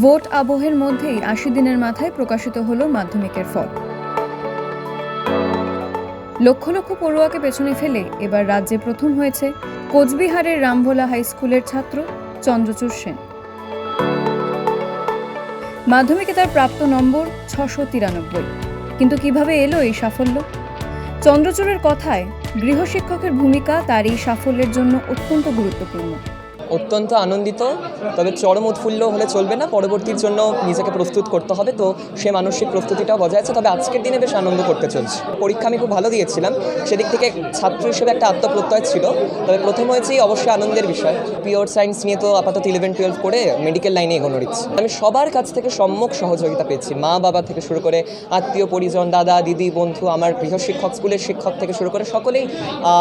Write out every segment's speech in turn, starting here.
Vote আবহের মধ্যেই আশি দিনের মাথায় প্রকাশিত হল মাধ্যমিকের ফল। লক্ষ লক্ষ পড়ুয়াকে পেছনে ফেলে এবার রাজ্যে প্রথম হয়েছে কোচবিহারের রামভোলা হাই স্কুলের ছাত্র চন্দ্রচূড় সেন। মাধ্যমিকে তার প্রাপ্ত নম্বর ছশো তিরানব্বই। কিন্তু কীভাবে এলো এই সাফল্য? চন্দ্রচূড়ের কথায় গৃহশিক্ষকের ভূমিকা তার এই সাফল্যের জন্য অত্যন্ত গুরুত্বপূর্ণ। অত্যন্ত আনন্দিত, তবে চরম উৎফুল্ল হলে চলবে না, পরবর্তীর জন্য নিজেকে প্রস্তুত করতে হবে। তো সে মানসিক প্রস্তুতিটাও বজায় আছে, তবে আজকের দিনে বেশ আনন্দ করতে চলছে। পরীক্ষা আমি খুব ভালো দিয়েছিলাম। সেদিক থেকে ছাত্র হিসেবে একটা আত্মপ্রত্যয় ছিল। তবে প্রথম হয়েছেই অবশ্যই আনন্দের বিষয়। পিওর সায়েন্স নিয়ে তো আপাতত ইলেভেন টুয়েলভ করে মেডিকেল লাইনে এগোনোর ইচ্ছে। আমি সবার কাছ থেকে সম্মুখ সহযোগিতা পেয়েছি। মা বাবা থেকে শুরু করে আত্মীয়, পরিজন, দাদা, দিদি, বন্ধু, আমার গৃহ শিক্ষক, স্কুলের শিক্ষক থেকে শুরু করে সকলেই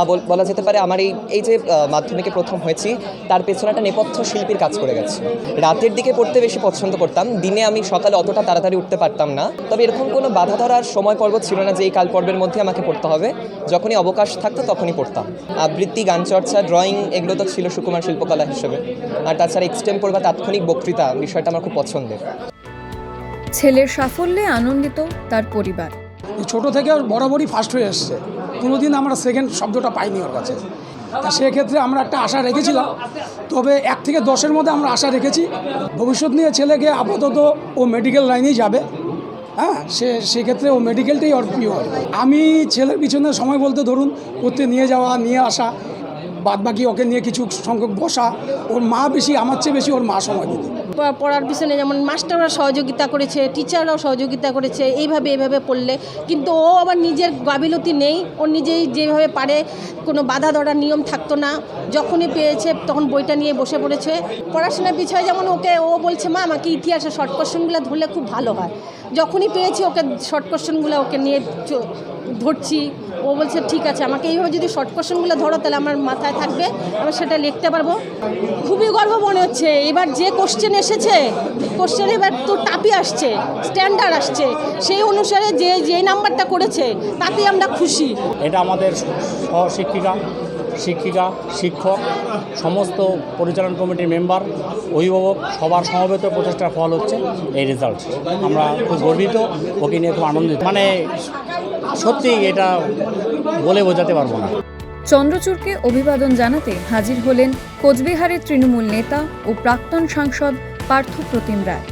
বল- বলা যেতে পারে আমার এই এই যে মাধ্যমিকে প্রথম হয়েছি, তার পেছনে একটা নেপথ্য শিল্পীর কাজ করে গেছে রাতের দিকে পড়তে বেশি পছন্দ করতাম দিনে আমি সকালে অতটা তাড়াতাড়ি উঠতে পারতাম না। তবে এরকম কোনো বাধা ধরার সময় পর্ব ছিল না যে এই কাল পর্বের মধ্যে আমাকে পড়তে হবে। যখনই অবকাশ থাকতো তখনই পড়তাম। আবৃত্তি গান চর্চা ড্রয়িং এগুলো তো ছিল সুকুমার শিল্পকলা হিসেবে। আর তাছাড়া এক্সটেম্পোর বা তাৎক্ষণিক বক্তৃতা বিষয়টা আমার খুব পছন্দের। ছেলের সাফল্যে আনন্দিত তার পরিবার। ছোট থেকে বরাবরই ফার্স্ট হয়ে এসছে। কোনোদিন আমরা সেকেন্ড শব্দটা পাইনি ওর কাছে। তা সেক্ষেত্রে আমরা একটা আশা রেখেছিলাম। তবে এক থেকে দশের মধ্যে আমরা আশা রেখেছি। ভবিষ্যৎ নিয়ে ছেলেকে আপাতত ও মেডিকেল লাইনেই যাবে। হ্যাঁ সে, সেক্ষেত্রে ও মেডিকেলটাই ওর প্রিয় আর আমি ছেলের পিছনে সময় বলতে ধরুন করতে নিয়ে যাওয়া, নিয়ে আসা, বাদবাকি ওকে নিয়ে কিছু সংখ্যক বসা, ওর মা বেশি, আমার চেয়ে বেশি ওর মা সময় দিত। পড়ার পিছনে যেমন মাস্টাররা সহযোগিতা করেছে, টিচাররাও সহযোগিতা করেছে, এইভাবে এইভাবে পড়লে। কিন্তু ও আবার নিজের গাবিলতি নেই, ও নিজেই যেভাবে পারে, কোনো বাধা ধরার নিয়ম থাকতো না। যখনই পেয়েছে তখন বইটা নিয়ে বসে পড়েছে। পড়াশোনার বিষয়ে যেমন ওকে, ও বলছে, মা, আমাকে ইতিহাসে শর্ট কোশ্চেনগুলো ধরলে খুব ভালো হয়। যখনই পেয়েছি ওকে শর্ট কোশ্চেনগুলো ওকে নিয়ে ধরছি। ও বলছে, ঠিক আছে, আমাকে এইভাবে যদি শর্ট কোশ্চেনগুলো ধরো, তাহলে আমার মাথায় থাকবে, আমি সেটা লিখতে পারব। খুবই গর্ব মনে হচ্ছে। এবার যে কোশ্চেন এসেছে। কোশ্চেন এবার তো টাপি আসছে স্ট্যান্ডার্ড আসছে। সেই অনুসারে যে যে নাম্বারটা করেছে তাতেই আমরা খুশি। এটা আমাদের সহশিক্ষিকা শিক্ষিকা শিক্ষক সমস্ত পরিচালন কমিটির মেম্বার অভিভাবক সবার সমবেত প্রচেষ্টার ফল হচ্ছে এই রেজাল্ট আমরা খুব গর্বিত ওকে নিয়ে খুব আনন্দিত। মানে সত্যি এটা বলে বোঝাতে পারব না। চন্দ্রচূড়কে অভিবাদন জানাতে হাজির হলেন কোচবিহারের তৃণমূল নেতা ও প্রাক্তন সাংসদ পার্থ প্রতিম রায়।